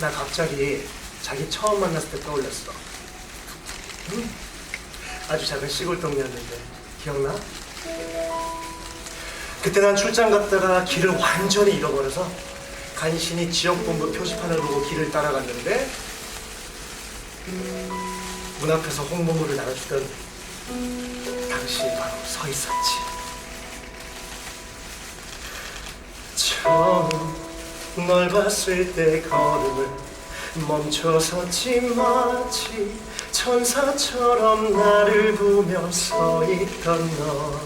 나 갑자기 자기 처음 만났을 때 떠올렸어. 응? 아주 작은 시골 동네였는데 기억나? 그때 난 출장 갔다가 길을 완전히 잃어버려서 간신히 지역본부 표지판을 보고 길을 따라갔는데 문 앞에서 홍보물을 나눠주던 당신이 바로 서 있었지. 처음 널 봤을 때 걸음을 멈춰섰지 마치 천사처럼 나를 보며 서 있던 너.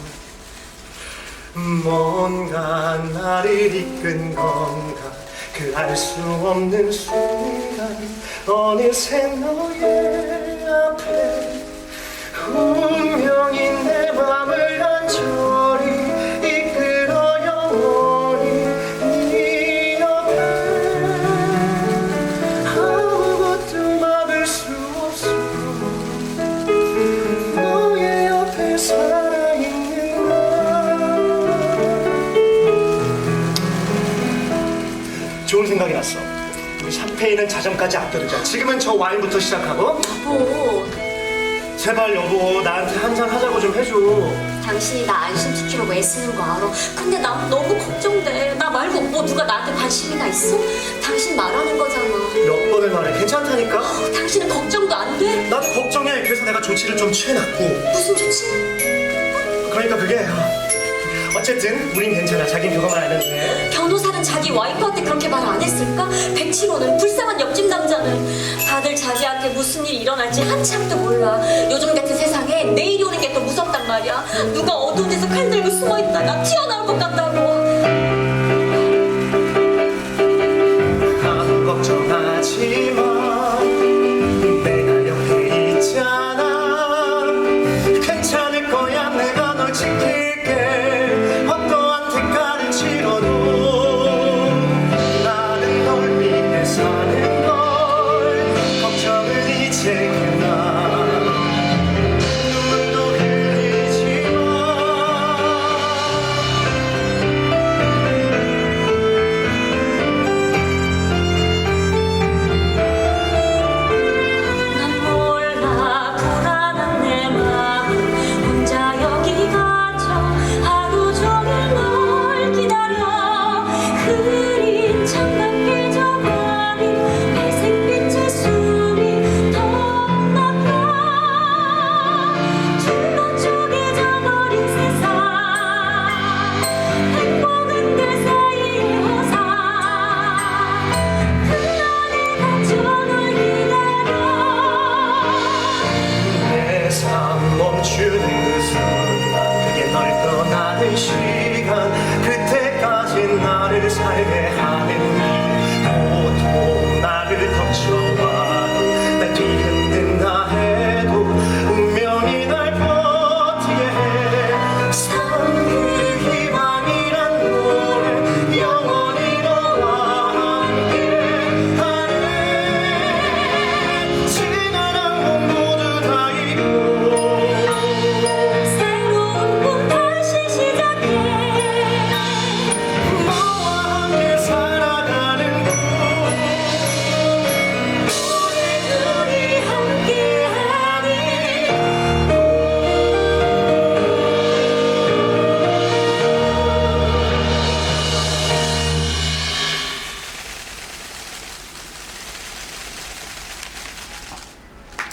뭔가 나를 이끈 건가? 그 알 수 없는 순간 어느새 너의 앞에 운명 생각이 났어 우리 샴페인은 자정까지 아껴두자 지금은 저 와인부터 시작하고 여보, 제발 여보 나한테 한 잔 하자고 좀 해줘 당신이 나 안심시키려고 애쓰는 거 알아. 근데 나 너무 걱정돼. 나 말고 뭐 누가 나한테 관심이나 있어? 당신 말하는 거잖아. 몇 번을 말해 괜찮다니까 어, 당신은 걱정도 안 돼? 나도 걱정해 그래서 내가 조치를 좀 취해놨고 무슨 조치? 그러니까 그게 어쨌든 우린 괜찮아 자긴 그거만 알면 돼 변호사는 자기 와이프한테 그렇게 말 안 했을까? 백치로는 불쌍한 옆집 남자는 다들 자기한테 무슨 일이 일어날지 한참도 몰라. 요즘 같은 세상에 내일이 오는 게더 무섭단 말이야. 누가 어두운 데서 칼 들고 숨어 있다가 튀어나올 것 같다고.